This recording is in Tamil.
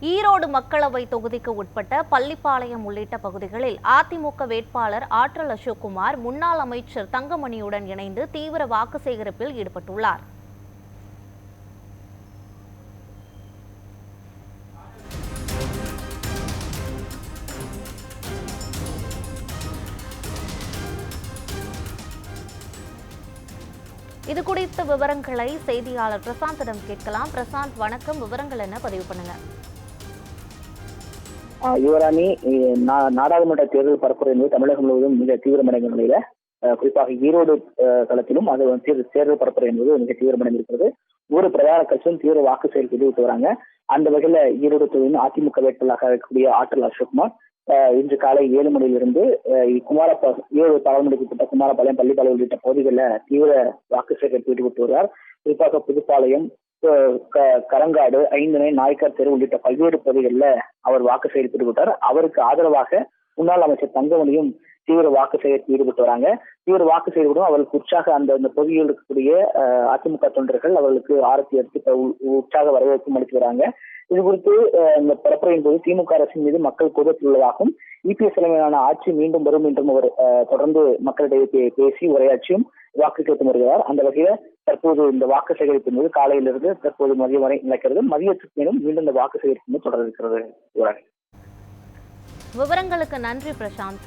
ஈரோடு மக்களவை தொகுதிக்கு உட்பட்ட பள்ளிப்பாளையம் உள்ளிட்ட பகுதிகளில் அதிமுக வேட்பாளர் ஆற்றல் அசோக்குமார் முன்னாள் அமைச்சர் தங்கமணியுடன் இணைந்து தீவிர வாக்கு சேகரிப்பில் ஈடுபட்டுள்ளார். இது குறித்த விவரங்களை செய்தியாளர் பிரசாந்திடம் கேட்கலாம். பிரசாந்த் வணக்கம். விவரங்கள் என்ன? பதிவு பண்ணுங்க. யுவராணி நா- நாடாளுமன்ற தேர்தல் பரப்புரை என்பது தமிழகம் முழுவதும் மிக தீவிரமடைந்த நிலையில குறிப்பாக ஈரோடு களத்திலும் அது வந்து தேர்தல் தேர்தல் பரப்புரை என்பது மிக தீவிரமடைந்திருக்கிறது ஒரு பிரதான கட்சியும் தீவிர வாக்கு செயல் தெரிவித்து வராங்க. அந்த வகையில ஈரோடு தொகுதியின் அதிமுக வேட்பாளராக இருக்கக்கூடிய ஆற்றல் அசோக்குமார் இன்று காலை ஏழு மணியிலிருந்து ஆஹ் குமாரப்பா ஈரோடு பாராளுமன்றத்திட்ட குமாரபாளையம் பள்ளிப்பாளையம் உள்ளிட்ட பகுதிகளில் தீவிர வாக்கு சேகரிப்பு ஈடுபட்டு வருகிறார். குறிப்பாக புதுப்பாளையம் கரங்காடு ஐந்தனை நாய்க்கார் தெரு உள்ளிட்ட பல்வேறு பகுதிகளில் அவர் வாக்கு சேகரிப்பு ஈடுபட்டார். அவருக்கு ஆதரவாக முன்னாள் அமைச்சர் தங்கமணியும் தீவிர வாக்கு சேகரிப்பு ஈடுபட்டு வராங்க. தீவிர வாக்கு சேகரிப்பும் அவர்களுக்கு உற்சாக அந்த அந்த பகுதியில் இருக்கக்கூடிய அதிமுக தொண்டர்கள் அவர்களுக்கு ஆரத்தி எடுத்து உற்சாக வரவேற்பும் அளித்து வராங்க. இது குறித்து இந்த பரப்புரையின் போது திமுக அரசின் மீது மக்கள் கோபத்துள்ளதாகவும் இபிஎஸ் தலைமையிலான ஆட்சி மீண்டும் வரும் என்றும் அவர் தொடர்ந்து மக்களிடையே பேசி உரையாற்றியும் வாக்கு வருகிறார் அந்த வகையில தற்போது இந்த வாக்கு சேகரிப்பு என்பது காலையிலிருந்து தற்போது மதியம் வரை நடக்கிறது. மதியத்துக்கு மேலும் மீண்டும் இந்த வாக்கு சேகரிப்பு தொடர்கிறது. விவரங்களுக்கு நன்றி பிரசாந்த்.